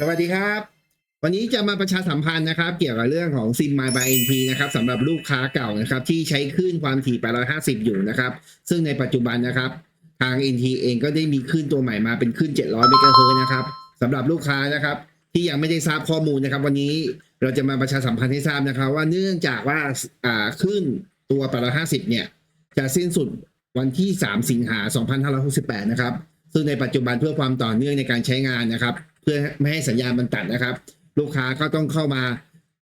สวัสดีครับ วันนี้จะมาประชาสัมพันธ์นะครับ เกี่ยวกับเรื่องของซิม My by NT นทีนะครับสำหรับลูกค้าเก่านะครับ ที่ใช้คลื่นความถี่ 850 อยู่นะครับ ซึ่งในปัจจุบันนะครับ ทาง NT เองก็ได้มีคลื่นตัวใหม่มาเป็นคลื่น 700 เมกะเฮิรตซ์นะครับสำหรับลูกค้านะครับ ที่ยังไม่ได้ทราบข้อมูลนะครับ วันนี้เราจะมาประชาสัมพันธ์ให้ทราบนะครับ ว่าเนื่องจากว่าอ่าคลื่นตัว 850 เนี่ย จะสิ้นสุดวันที่ 3 สิงหา 2568 นะครับ ซึ่งในปัจจุบันเพื่อความต่อเนื่องในการใช้งานนะครับ พื่อไม่ให้สัญญาณมันตัดนะครับ ลูกค้าก็ต้องเข้ามา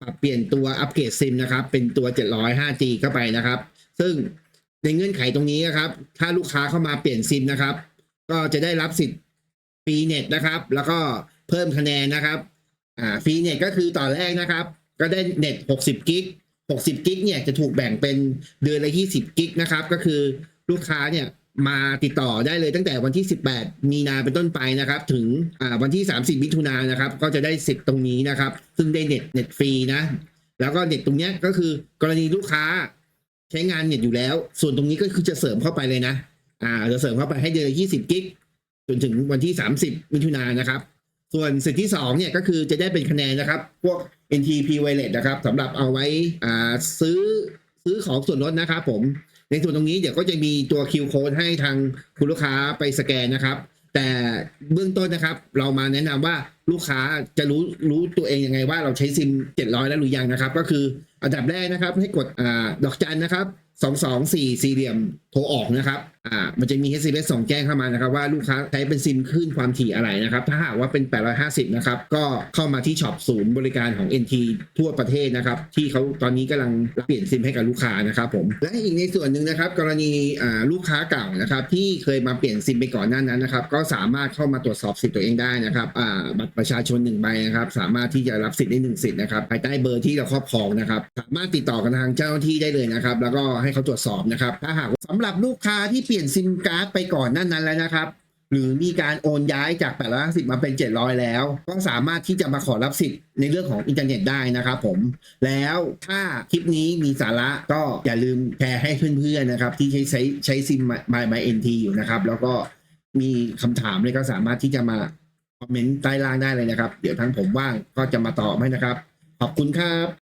ปรับเปลี่ยนตัวอัปเกรดซิมนะครับ เป็นตัว 700 5G เข้าไปนะครับ ซึ่งในเงื่อนไขตรงนี้นะครับ ถ้าลูกค้าเข้ามาเปลี่ยนซิมนะครับ ก็จะได้รับสิทธิ์ฟรีเน็ตนะครับ แล้วก็เพิ่มคะแนนนะครับอ่าฟรีเน็ตก็คือตอนแรกนะครับ ก็ได้เน็ต 60 กิก 60 กิกเนี่ยจะถูกแบ่งเป็นเดือนละ 20 กิกนะครับ ก็คือลูกค้าเนี่ย มาติดต่อได้เลยตั้งแต่วันที่ 18 มีนาเป็นต้นไปนะครับ ถึงอ่าวันที่ 30 มิถุนายนนะครับ ก็จะได้สิทธิ์ตรงนี้นะครับ ซึ่งได้เน็ตเน็ตฟรีนะ แล้วก็เน็ตตรงนี้ก็คือกรณีลูกค้าใช้งานเน็ตอยู่แล้ว ส่วนตรงนี้ก็คือจะเสริมเข้าไปเลยนะ อ่าจะเสริมเข้าไปให้เดือน20 กิกจนถึงวันที่ 30 มิถุนายนนะครับ ส่วนสิทธิที่สองเนี่ยก็คือจะได้เป็นคะแนนนะครับ พวก NTP Wireless นะครับสำหรับเอาไว้อ่าซื้อซื้อของส่วนลดนะครับผม ในส่วนตรงนี้เดี๋ยวก็จะมีตัว Q code ให้ทางคุณลูกค้าไปสแกนนะครับ แต่เบื้องต้นนะครับ เรามาแนะนำว่าลูกค้าจะรู้รู้ตัวเองยังไงว่าเราใช้ซิม 700 แล้วหรือยังนะครับ ก็คืออันดับแรกนะครับ ให้กดอ่าดอกจันนะครับ 224สี่เหลี่ยมโทรออกนะครับ อ่า มันจะมี SMS ส่งแจ้งเข้ามานะครับ ว่าลูกค้าใช้เป็นซิมคลื่นความถี่อะไรนะครับ ถ้าหากว่าเป็น 850 นะครับ ก็เข้ามาที่ช็อปศูนย์บริการของ NT ทั่วประเทศนะครับ ที่เขาตอนนี้กำลังเปลี่ยนซิมให้กับลูกค้านะครับผม และอีกในส่วนหนึ่งนะครับ กรณีอ่าลูกค้าเก่านะครับ ที่เคยมาเปลี่ยนซิมไปก่อนหน้านั้นนะครับ ก็สามารถเข้ามาตรวจสอบสิทธิ์ตัวเองได้นะครับ อ่า บัตรประชาชนหนึ่งใบนะครับ สามารถที่จะรับสิทธิ์ได้หนึ่งสิทธิ์นะครับ ภายใต้เบอร์ที่เราครอบครองนะครับ สามารถติดต่อกันทางเจ้าหน้าที่ได้เลยนะครับ แล้วก็ใให้เขาตรวจสอบนะครับถ้าหากสำหรับลูกค้าที่เปลี่ยนซิมการ์ดไปก่อนนั้นนั้นแล้วนะครับ หรือมีการโอนย้ายจาก 850 มาเป็น 700 แล้ว ก็สามารถที่จะมาขอรับสิทธิ์ในเรื่องของอินเทอร์เน็ตได้นะครับผม แล้วถ้าคลิปนี้มีสาระก็อย่าลืมแชร์ให้เพื่อนๆนะครับ ที่ใช้ใช้ใช้ซิม My My NT อยู่นะครับ แล้วก็มีคำถามเลยก็สามารถที่จะมาคอมเมนต์ใต้ล่างได้เลยนะครับ เดี๋ยวทั้งผมว่างก็จะมาตอบให้นะครับ ขอบคุณครับ